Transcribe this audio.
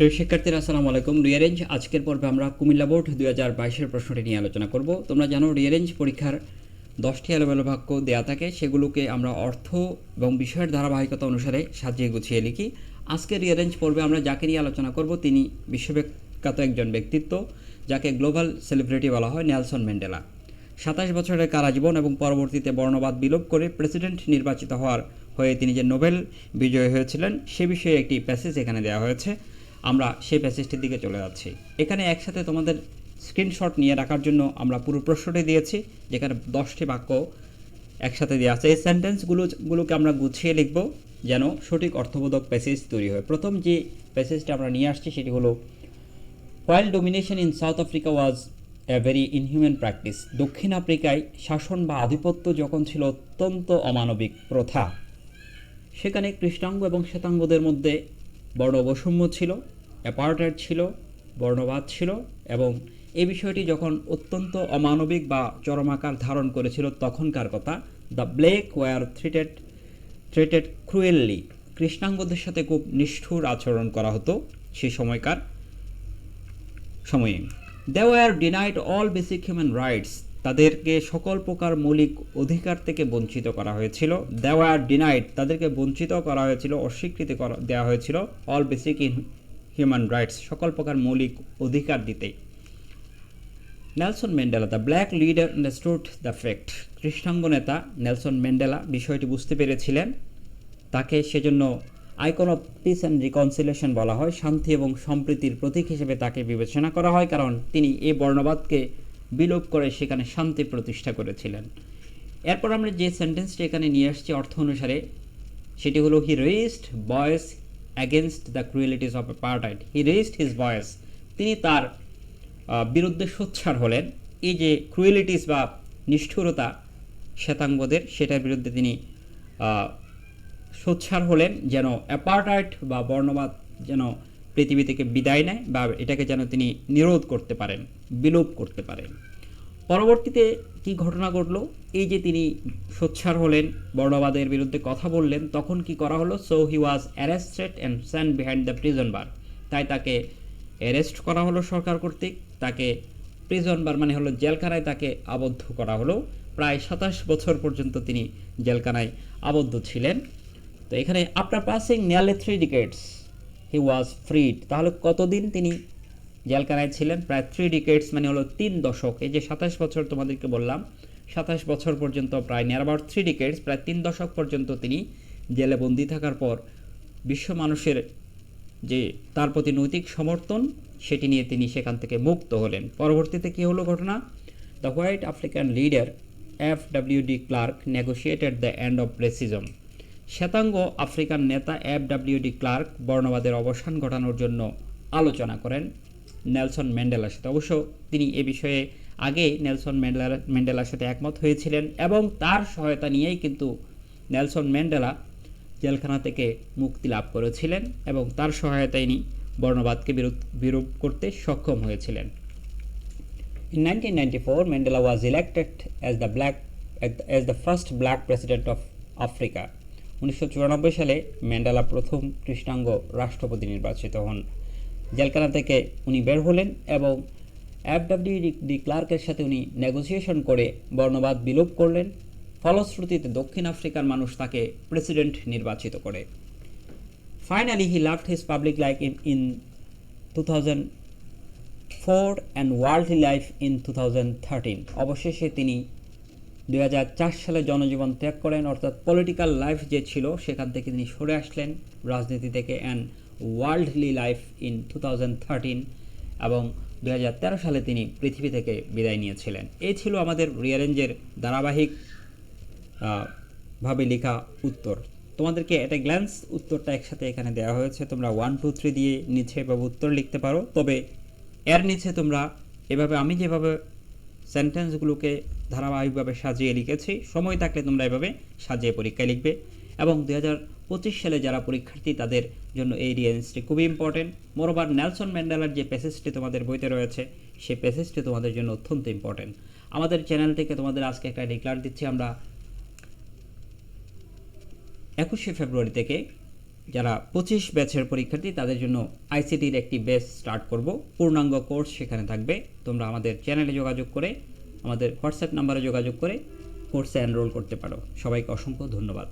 প্রিয় শিক্ষার্থীরা, আসসালামু আলাইকুম। রিয়ারেঞ্জ আজকের পর্বে আমরা কুমিল্লা বোর্ড দুই হাজার বাইশের প্রশ্নটি নিয়ে আলোচনা করব। তোমরা জানো রিয়ারেঞ্জ পরীক্ষার দশটি এলোমেলো বাক্য দেয়া থাকে, সেগুলোকে আমরা অর্থ এবং বিষয়ের ধারাবাহিকতা অনুসারে সাজিয়ে গুছিয়ে লিখি। আজকে রিয়ারেঞ্জ পর্বে আমরা যাকে নিয়ে আলোচনা করব, তিনি বিশ্ববিখ্যাত একজন ব্যক্তিত্ব, যাকে গ্লোবাল সেলিব্রিটি বলা হয়, নেলসন ম্যান্ডেলা। সাতাশ বছরের কারাজীবন এবং পরবর্তীতে বর্ণবাদ বিলোপ করে প্রেসিডেন্ট নির্বাচিত হওয়ার হয়ে তিনি যে নোবেল বিজয়ী হয়েছিলেন, সে বিষয়ে একটি প্যাসেজ এখানে দেওয়া হয়েছে। আমরা সেই প্যাসেজটির দিকে চলে যাচ্ছি। এখানে একসাথে তোমাদের স্ক্রিনশট নিয়ে রাখার জন্য আমরা পুরো প্রশ্নটি দিয়েছি, যেখানে দশটি বাক্য একসাথে দেওয়া আছে। এই সেন্টেন্সগুলো গুলোকে আমরা গুছিয়ে লিখব যেন সঠিক অর্থবোধক প্যাসেজ তৈরি হয়। প্রথম যে প্যাসেজটা আমরা নিয়ে আসছি, সেটি হলো while domination in South Africa was a very inhuman practice দক্ষিণ আফ্রিকায় শাসন বা আধিপত্য যখন ছিল অত্যন্ত অমানবিক প্রথা, সেখানে কৃষ্ণাঙ্গ এবং শ্বেতাঙ্গদের মধ্যে বর্ণ বৈষম্য ছিল অ্যাপার্টাইড ছিল, বর্ণবাদ ছিল এবং এই বিষয়টি যখন অত্যন্ত অমানবিক বা চরমাকার ধারণ করেছিল, তখনকার কথা the black were treated treated cruelly কৃষ্ণাঙ্গদের সাথে খুব নিষ্ঠুর আচরণ করা হতো সেই সময়কার সময়ে। They were denied all basic human rights তাদেরকে সকল প্রকার মৌলিক অধিকার থেকে বঞ্চিত করা হয়েছিল। দে ওয়ার ডিনাইড তাদেরকে বঞ্চিত করা হয়েছিল, অস্বীকৃতি করা দেওয়া হয়েছিল all basic in human rights সকল প্রকার মৌলিক অধিকার দিতে। Nelson Mandela the black leader understood the fact কৃষ্ণাঙ্গ নেতা নেলসন ম্যান্ডেলা বিষয়টি বুঝতে পেরেছিলেন। তাকে সেজন্য icon of peace and reconciliation বলা হয়। শান্তি এবং সম্প্রীতির প্রতীক হিসেবে তাকে বিবেচনা করা হয়, কারণ তিনি এই বর্ণবাদকে বিলোপ করে সেখানে শান্তি প্রতিষ্ঠা করেছিলেন। এরপর আমরা যে সেন্টেন্সটি এখানে নিয়ে আসছি অর্থ অনুসারে সেটি হলো he raised voice against the cruelties of apartheid he raised his voice তিনি তার বিরুদ্ধে সোচ্ছার হলেন। এই যে ক্রুয়েলিটিস বা নিষ্ঠুরতা শ্বেতাঙ্গদের সেটার বিরুদ্ধে তিনি আহ, সোচ্চার হলেন যেন অ্যাপার্টাইট বা বর্ণবাদ যেন পৃথিবী থেকে বিদায় নেয় বা এটাকে যেন তিনি নিরোধ করতে পারেন, বিলোপ করতে পারেন। পরবর্তীতে কি ঘটনা ঘটলো? এই যে তিনি সোচ্চার হলেন, বর্ণবাদের বিরুদ্ধে কথা বললেন, তখন কি করা হলো? So he was arrested and sent behind the prison bar তাই তাকে অ্যারেস্ট করা হলো সরকার কর্তৃক। তাকে প্রিজন বার মানে হলো জেলখানায় তাকে আবদ্ধ করা হলো। প্রায় সাতাশ বছর পর্যন্ত তিনি জেলখানায় আবদ্ধ ছিলেন। তো এখানে after passing nearly three decades he was freed তাহলে কতদিন তিনি জেলখানায় ছিলেন? প্রায় থ্রি ডিকেটস মানে হলো তিন দশক। এই যে সাতাশ বছর তোমাদেরকে বললাম, সাতাশ বছর পর্যন্ত, প্রায় নিয়ার অ্যাবাউট থ্রি ডিকেটস প্রায় তিন দশক পর্যন্ত তিনি জেলে বন্দি থাকার পর বিশ্ব মানুষের যে তার প্রতি নৈতিক সমর্থন, সেটি নিয়ে তিনি সেখান থেকে মুক্ত হলেন। পরবর্তীতে কী হলো ঘটনা? The white African leader F W de Klerk negotiated the end of racism শ্বেতাঙ্গ আফ্রিকান নেতা এফ ডি ক্লার্ক বর্ণবাদের অবসান ঘটানোর জন্য আলোচনা করেন নেলসন ম্যান্ডেলার সাথে অবশ্য তিনি এ বিষয়ে আগে নেলসন ম্যান্ডেলার ম্যান্ডেলার সাথে একমত হয়েছিলেন এবং তার সহায়তা নিয়েই কিন্তু নেলসন ম্যান্ডেলা জেলখানা থেকে মুক্তি লাভ করেছিলেন এবং তার সহায়তায় তিনি বর্ণবাদকে বিরোধ বিরূপ করতে সক্ষম হয়েছিলেন In 1994, Mandela was elected as the black as the first black president of Africa. উনিশশো চুরানব্বই সালে ম্যান্ডেলা প্রথম কৃষ্ণাঙ্গ রাষ্ট্রপতি নির্বাচিত হন। জেলখানা থেকে উনি বের হলেন এবং এফডাব্লিউ ডি ক্লার্কের সাথে উনি নেগোসিয়েশন করে বর্ণবাদ বিলোপ করলেন। ফলশ্রুতিতে দক্ষিণ আফ্রিকার মানুষ তাকে প্রেসিডেন্ট নির্বাচিত করে। Finally he left his public life in in two thousand four and world life in two thousand thirteen অবশেষে তিনি দু হাজার চার সালে জনজীবন ত্যাগ করেন, অর্থাৎ পলিটিক্যাল লাইফ যে ছিল, সেখান থেকে তিনি সরে আসলেন রাজনীতি থেকে and worldly life in two এবং দু হাজার তেরো সালে তিনি পৃথিবী থেকে বিদায় নিয়েছিলেন। এই ছিল আমাদের রিয়ারেঞ্জের ধারাবাহিক ভাবে লেখা উত্তর। তোমাদেরকে এটা গ্ল্যান্স উত্তরটা একসাথে এখানে দেওয়া হয়েছে। তোমরা ওয়ান টু থ্রি দিয়ে নিচে এভাবে উত্তর লিখতে পারো। তবে এর নিচে তোমরা এভাবে, আমি যেভাবে সেন্টেন্সগুলোকে ধারাবাহিকভাবে সাজিয়ে লিখেছি। সময় থাকলে তোমরা এভাবে সাজিয়ে পরীক্ষায় লিখবে। এবং দু পঁচিশ সালে যারা পরীক্ষার্থী, তাদের জন্য এই রিয়েন্সটি খুবই ইম্পর্টেন্ট মোরোবার নেলসন ম্যান্ডেলার যে প্যাসেজটি তোমাদের বইতে রয়েছে, সেই প্যাসেজটি তোমাদের জন্য অত্যন্ত ইম্পর্টেন্ট আমাদের চ্যানেল থেকে তোমাদের আজকে একটা ডিক্লার দিচ্ছি, আমরা একুশে ফেব্রুয়ারি থেকে যারা পঁচিশ ব্যাচের পরীক্ষার্থী, তাদের জন্য আইসিটির একটি বেস স্টার্ট করব। পূর্ণাঙ্গ কোর্স সেখানে থাকবে। তোমরা আমাদের চ্যানেলে যোগাযোগ করে আমাদের হোয়াটসঅ্যাপ নাম্বারে যোগাযোগ করে কোর্সে এনরোল করতে পারো। সবাইকে অসংখ্য ধন্যবাদ।